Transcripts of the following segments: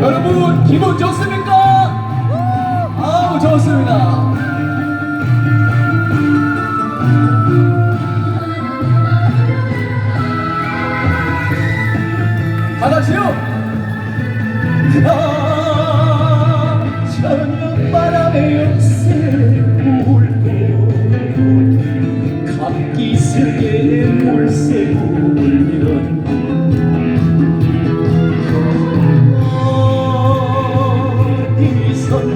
여러분 기분 좋습니까? 아우 좋습니다. 다같이요. 저녁 물새 물새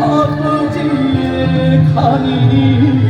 아버지의 간이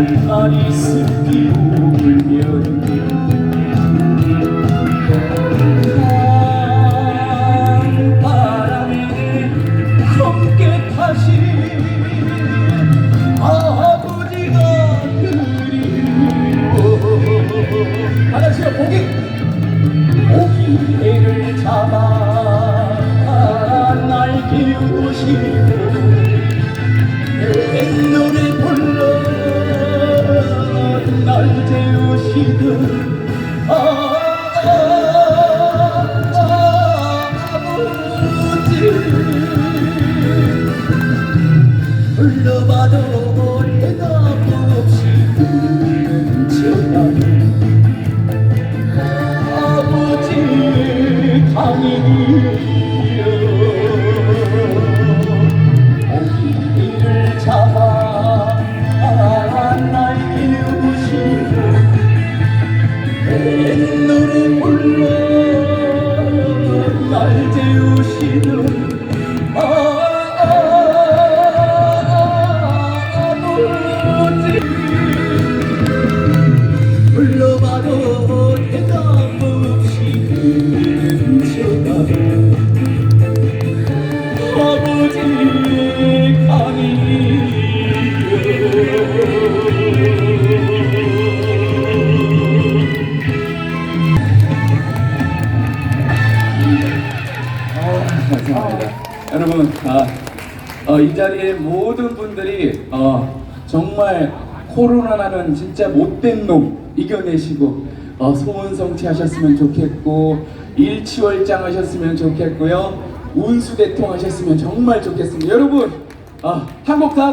물새 한마 날 재우시던 아, 아버지 불러봐도 대답 없 날 재우시는 여러분, 아, 어, 이 자리에 모든 분들이 어, 정말 코로나라는 진짜 못된 놈 이겨내시고 어, 소원성취 하셨으면 좋겠고 일치월장 하셨으면 좋겠고요 운수대통 하셨으면 정말 좋겠습니다. 여러분, 어, 한국 다